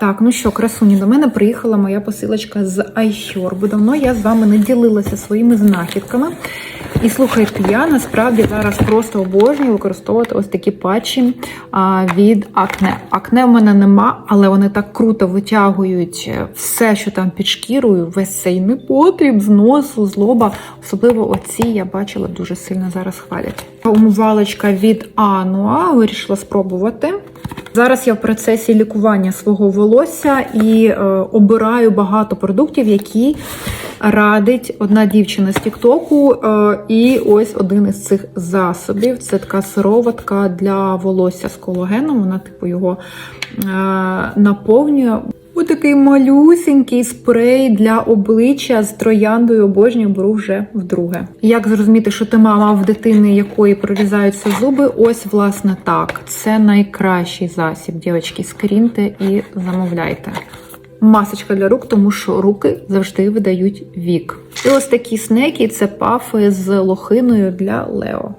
Так, ну що, красуні, до мене приїхала моя посилочка з iSure, давно я з вами не ділилася своїми знахідками. І слухайте, я насправді зараз просто обожнюю використовувати ось такі патчі а, від акне. Акне в мене нема, але вони так круто витягують все, що там під шкірою, весь цей непотріб з носу, з лоба. Особливо оці я бачила дуже сильно зараз хвалять. Умивалочка від Ануа вирішила спробувати. Зараз я в процесі лікування свого волосся і е, обираю багато продуктів, які радить одна дівчина з Тіктоку. Е, і ось один із цих засобів. Це така сироватка для волосся з колагеном. Вона, типу, його е, наповнює. Ось такий малюсенький спрей для обличчя з трояндою обожнюю беру вже вдруге. Як зрозуміти, що ти мама в дитини, якої прорізаються зуби? Ось, власне, так. Це найкращий засіб, дівчатки. Скріньте і замовляйте. Масочка для рук, тому що руки завжди видають вік. І ось такі снеки це пафи з лохиною для Лео.